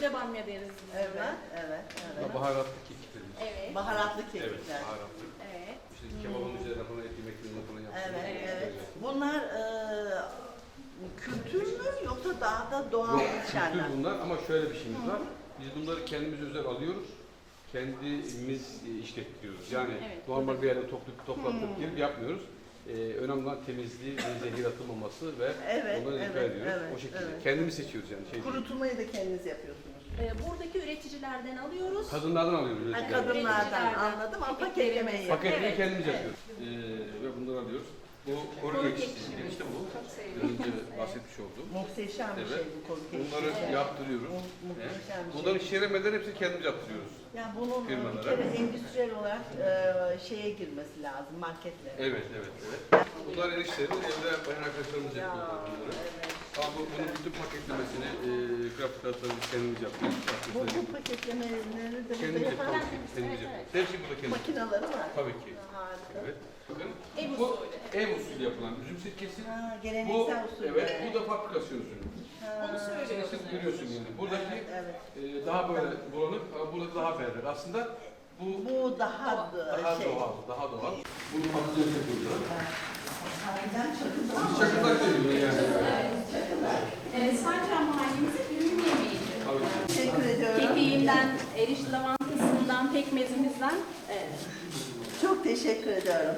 Sade bamya deriz biz Evet, buna. evet, evet. Baharatlı kekik dediğimiz. Evet. Baharatlı Evet, kekikler. baharatlı. Evet. İşte kebabın üzerine falan et yemeklerinde falan yapıyoruz. Evet, Evet. evet. Bunlar e, kültür mü yoksa daha da doğal Yok, yetişenler? kültür bunlar ama şöyle bir şeyimiz var. Biz bunları kendimiz özel alıyoruz. Kendimiz işletiyoruz. Yani Evet. normal bir yerde toplu toplantıp girip yapmıyoruz. Ee, önemli olan temizliği ve zehir atılmaması ve Evet, onları dikkat evet, ediyoruz. evet, o şekilde. evet. Kendimiz seçiyoruz yani. Şey. Kurutulmayı da kendiniz yapıyorsunuz. Ee, buradaki üreticilerden alıyoruz. Kadınlardan alıyoruz. Üreticilerden. kadınlardan anladım ama Paketlemeyi. paketlemeyi Evet, kendimiz evet. yapıyoruz. Alıyoruz. Bu koru ekşimiz. İşte bu. Biraz önce bahsetmiş olduğum. Muhteşem bir Evet. şey bu konu kekik. Bunları Evet. yaptırıyoruz. Mu- muhteşem bir Bunların şey. şişiremeden hepsini kendimiz yaptırıyoruz. Yani bunun e, bir firmalara. kere endüstriyel olarak e, şeye girmesi lazım marketlere. Evet, evet, evet. Bunlar enişlerimiz, evde bayan arkadaşlarımız Ya, yapıyorlar bunları. evet. Bu, bunun bütün paketlemesini, e, grafik biz kendimiz yapıyoruz. Bu, bu paketlemeleri de Kendimiz yapan yapıyoruz. Kendimiz yapıyoruz. Her şey burada kendimiz. makinaları var. Tabii ki. Harika. Evet. Bakın, Ev bu usulü. ev usulü yapılan üzüm sirkesi. Ha, Bu, geleneksel usul. evet, bu da fabrikasyon usulü. Onu söylüyoruz. sırf görüyorsun yani. Buradaki Evet. e, daha böyle bulanık, ama burada daha berrak. Aslında bu Bu daha, da daha şey. doğal, daha doğal. Bunu patates yapıyoruz. Harbiden çakırdak deniyor yani. Evet, Sarcan mahallemizin ürün yemeğidir. Tabii ki. Teşekkür ediyorum. Kekiğinden, erişte lavantasından, pekmezimizden evet. Çok teşekkür ediyorum.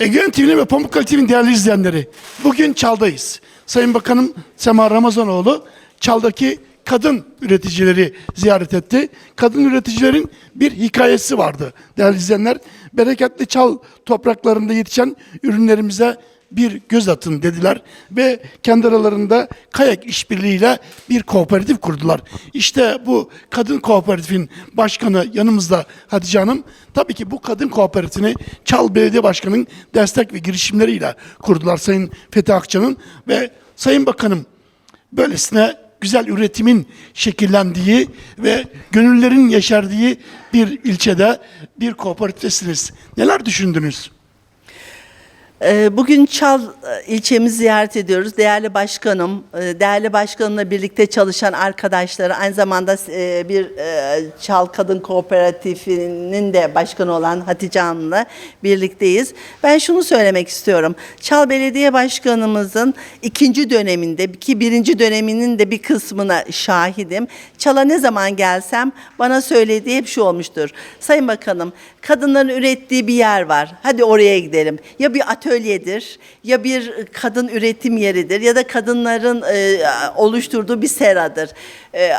Ege'nin TV'nin ve Pamukkale TV'nin değerli izleyenleri, bugün Çal'dayız. Sayın Bakanım Sema Ramazanoğlu Çal'daki kadın üreticileri ziyaret etti. Kadın üreticilerin bir hikayesi vardı değerli izleyenler. Bereketli Çal topraklarında yetişen ürünlerimize bir göz atın dediler ve kendi aralarında kayak işbirliğiyle bir kooperatif kurdular. İşte bu kadın kooperatifin başkanı yanımızda Hatice Hanım. Tabii ki bu kadın kooperatifini Çal Belediye Başkanı'nın destek ve girişimleriyle kurdular Sayın Fethi Akça'nın ve Sayın Bakanım böylesine güzel üretimin şekillendiği ve gönüllerin yeşerdiği bir ilçede bir kooperatiftesiniz. Neler düşündünüz? Ee, Bugün Çal e, ilçemizi ziyaret ediyoruz. Değerli başkanım, e, değerli başkanımla birlikte çalışan arkadaşları, aynı zamanda e, bir Çal Kadın Kooperatifinin de başkanı olan Hatice Hanım'la birlikteyiz. Ben şunu söylemek istiyorum. Çal Belediye Başkanımızın ikinci döneminde ki birinci döneminin de bir kısmına şahidim. Çal'a ne zaman gelsem bana söylediği hep şu olmuştur. Sayın Bakanım, kadınların ürettiği bir yer var. Hadi oraya gidelim. Ya bir atölyedir, ya bir kadın üretim yeridir ya da kadınların e, oluşturduğu bir seradır. E,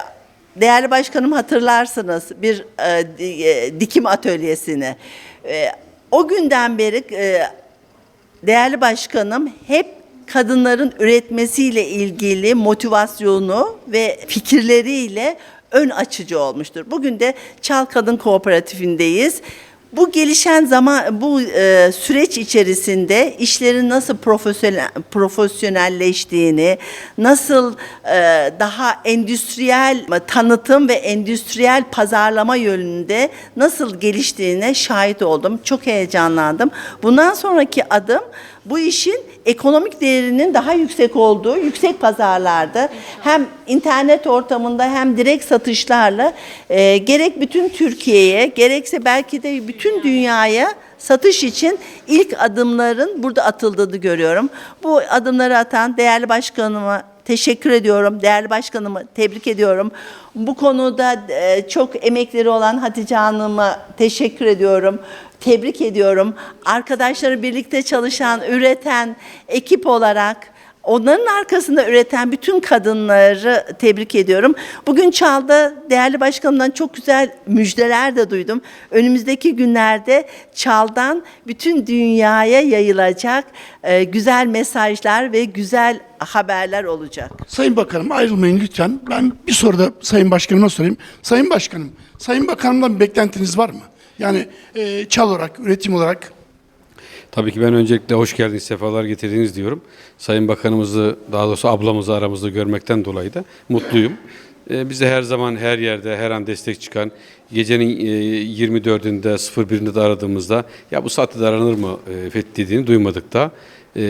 değerli başkanım hatırlarsınız bir e, e, dikim atölyesini. E, o günden beri e, değerli başkanım hep kadınların üretmesiyle ilgili motivasyonu ve fikirleriyle ön açıcı olmuştur. Bugün de Çal Kadın Kooperatifindeyiz. Bu gelişen zaman, bu e, süreç içerisinde işlerin nasıl profesyonel, profesyonelleştiğini, nasıl e, daha endüstriyel tanıtım ve endüstriyel pazarlama yönünde nasıl geliştiğine şahit oldum. Çok heyecanlandım. Bundan sonraki adım bu işin ekonomik değerinin daha yüksek olduğu yüksek pazarlarda hem internet ortamında hem direkt satışlarla e, gerek bütün Türkiye'ye gerekse belki de bütün dünyaya satış için ilk adımların burada atıldığını görüyorum. Bu adımları atan değerli başkanıma teşekkür ediyorum. Değerli başkanımı tebrik ediyorum. Bu konuda e, çok emekleri olan Hatice Hanım'a teşekkür ediyorum. Tebrik ediyorum. Arkadaşları birlikte çalışan, üreten ekip olarak onların arkasında üreten bütün kadınları tebrik ediyorum. Bugün Çal'da değerli başkanımdan çok güzel müjdeler de duydum. Önümüzdeki günlerde Çal'dan bütün dünyaya yayılacak e, güzel mesajlar ve güzel haberler olacak. Sayın Bakanım ayrılmayın lütfen. Ben bir soru da Sayın Başkanıma sorayım. Sayın Başkanım, Sayın Bakanım'dan beklentiniz var mı? Yani e, çal olarak, üretim olarak Tabii ki ben öncelikle hoş geldiniz, sefalar getirdiniz diyorum. Sayın Bakanımızı, daha doğrusu ablamızı aramızda görmekten dolayı da mutluyum. Ee, bize her zaman, her yerde, her an destek çıkan, gecenin e, 24'ünde, 01'inde de aradığımızda ya bu saatte de aranır mı e, dediğini duymadık da. E,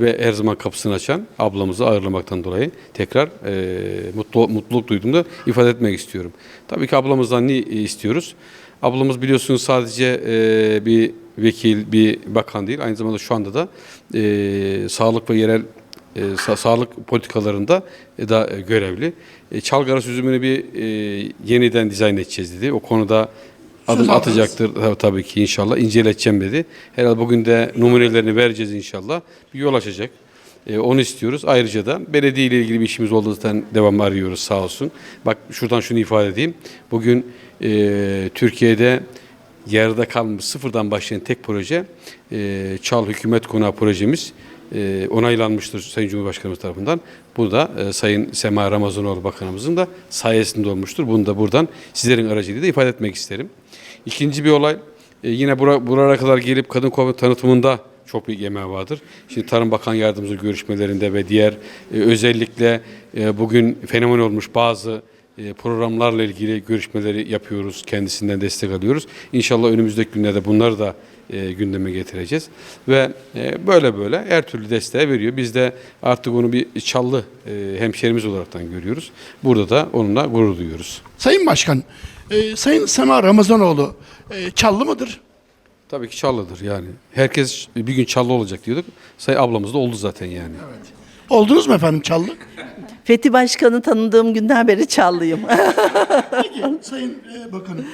ve her zaman kapısını açan ablamızı ağırlamaktan dolayı tekrar e, mutlu, mutluluk duyduğumu da ifade etmek istiyorum. Tabii ki ablamızdan ne istiyoruz? Ablamız biliyorsunuz sadece e, bir vekil, bir bakan değil. Aynı zamanda şu anda da e, sağlık ve yerel e, sa- sağlık politikalarında e, da e, görevli. E, Çalgaras üzümünü bir e, yeniden dizayn edeceğiz dedi. O konuda adım atacaktır tabii, tabii ki inşallah. İnceleteceğim dedi. Herhalde bugün de numunelerini vereceğiz inşallah. Bir yol açacak. E, onu istiyoruz. Ayrıca da belediye ile ilgili bir işimiz olduğu zaten devamlı arıyoruz sağ olsun. Bak şuradan şunu ifade edeyim. Bugün e, Türkiye'de yarıda kalmış sıfırdan başlayan tek proje e, Çal Hükümet Konağı projemiz e, onaylanmıştır Sayın Cumhurbaşkanımız tarafından. Bu da e, Sayın Sema Ramazanoğlu Bakanımızın da sayesinde olmuştur. Bunu da buradan sizlerin aracılığıyla da ifade etmek isterim. İkinci bir olay e, yine bura, buralara kadar gelip kadın kuaför tanıtımında çok büyük emeği vardır. Şimdi Tarım Bakan Yardımcı görüşmelerinde ve diğer özellikle bugün fenomen olmuş bazı programlarla ilgili görüşmeleri yapıyoruz. Kendisinden destek alıyoruz. İnşallah önümüzdeki günlerde bunları da e, gündeme getireceğiz. Ve e, böyle böyle her türlü desteği veriyor. Biz de artık onu bir çallı e, hemşerimiz olaraktan görüyoruz. Burada da onunla gurur duyuyoruz. Sayın Başkan, e, Sayın Sema Ramazanoğlu e, Çallı mıdır? Tabii ki Çallı'dır yani. Herkes bir gün Çallı olacak diyorduk. Say ablamız da oldu zaten yani. Oldunuz mu efendim Çallı? Fethi Başkan'ı tanıdığım günden beri Çallıyım. Peki Sayın e, Bakanım.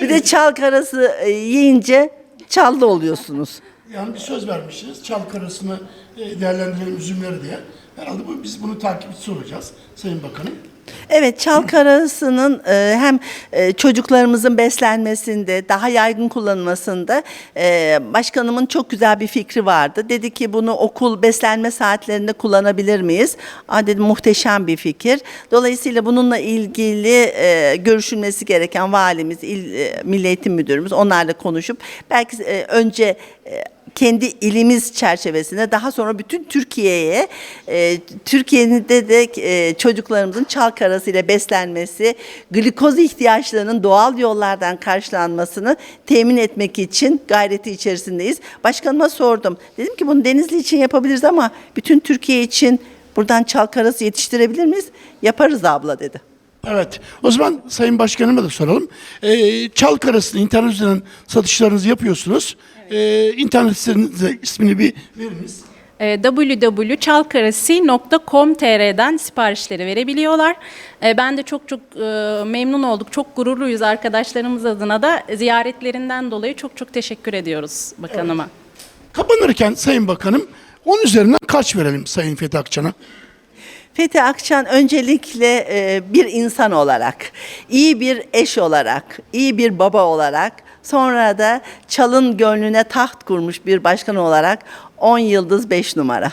bir de çal karası e, yiyince Çallı oluyorsunuz. Yani bir söz vermişsiniz. Çal karasını e, değerlendirelim üzümleri diye. Herhalde bu, biz bunu takipçisi olacağız Sayın Bakanım. Evet, çal karasının e, hem e, çocuklarımızın beslenmesinde, daha yaygın kullanılmasında e, başkanımın çok güzel bir fikri vardı. Dedi ki bunu okul beslenme saatlerinde kullanabilir miyiz? Aa, dedim muhteşem bir fikir. Dolayısıyla bununla ilgili e, görüşülmesi gereken valimiz, il, e, Milli Eğitim Müdürümüz onlarla konuşup belki e, önce e, kendi ilimiz çerçevesinde daha sonra bütün Türkiye'ye e, Türkiye'de de e, çocuklarımızın çal karasıyla beslenmesi, glikoz ihtiyaçlarının doğal yollardan karşılanmasını temin etmek için gayreti içerisindeyiz. Başkanıma sordum. Dedim ki bunu Denizli için yapabiliriz ama bütün Türkiye için buradan çal karası yetiştirebilir miyiz? Yaparız abla dedi. Evet. O zaman Sayın Başkanıma da soralım. E, Çal karasını internet üzerinden satışlarınızı yapıyorsunuz. E, internet sitenize ismini bir veriniz. E, www.çalkarasi.com.tr'den siparişleri verebiliyorlar. E, ben de çok çok e, memnun olduk. Çok gururluyuz arkadaşlarımız adına da ziyaretlerinden dolayı çok çok teşekkür ediyoruz bakanıma. Kapanırken Sayın Bakanım 10 üzerinden kaç verelim Sayın Fethi Akçan'a? Fethi Akçan öncelikle e, bir insan olarak, iyi bir eş olarak, iyi bir baba olarak, sonra da çalın gönlüne taht kurmuş bir başkan olarak 10 yıldız 5 numara.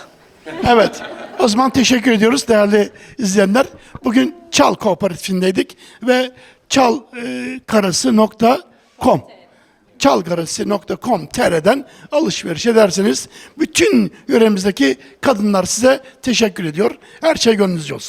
Evet. O zaman teşekkür ediyoruz değerli izleyenler. Bugün Çal Kooperatifindeydik ve çalkarası.com çalkarası.com.tr'den alışveriş ederseniz bütün yöremizdeki kadınlar size teşekkür ediyor. Her şey gönlünüzce olsun.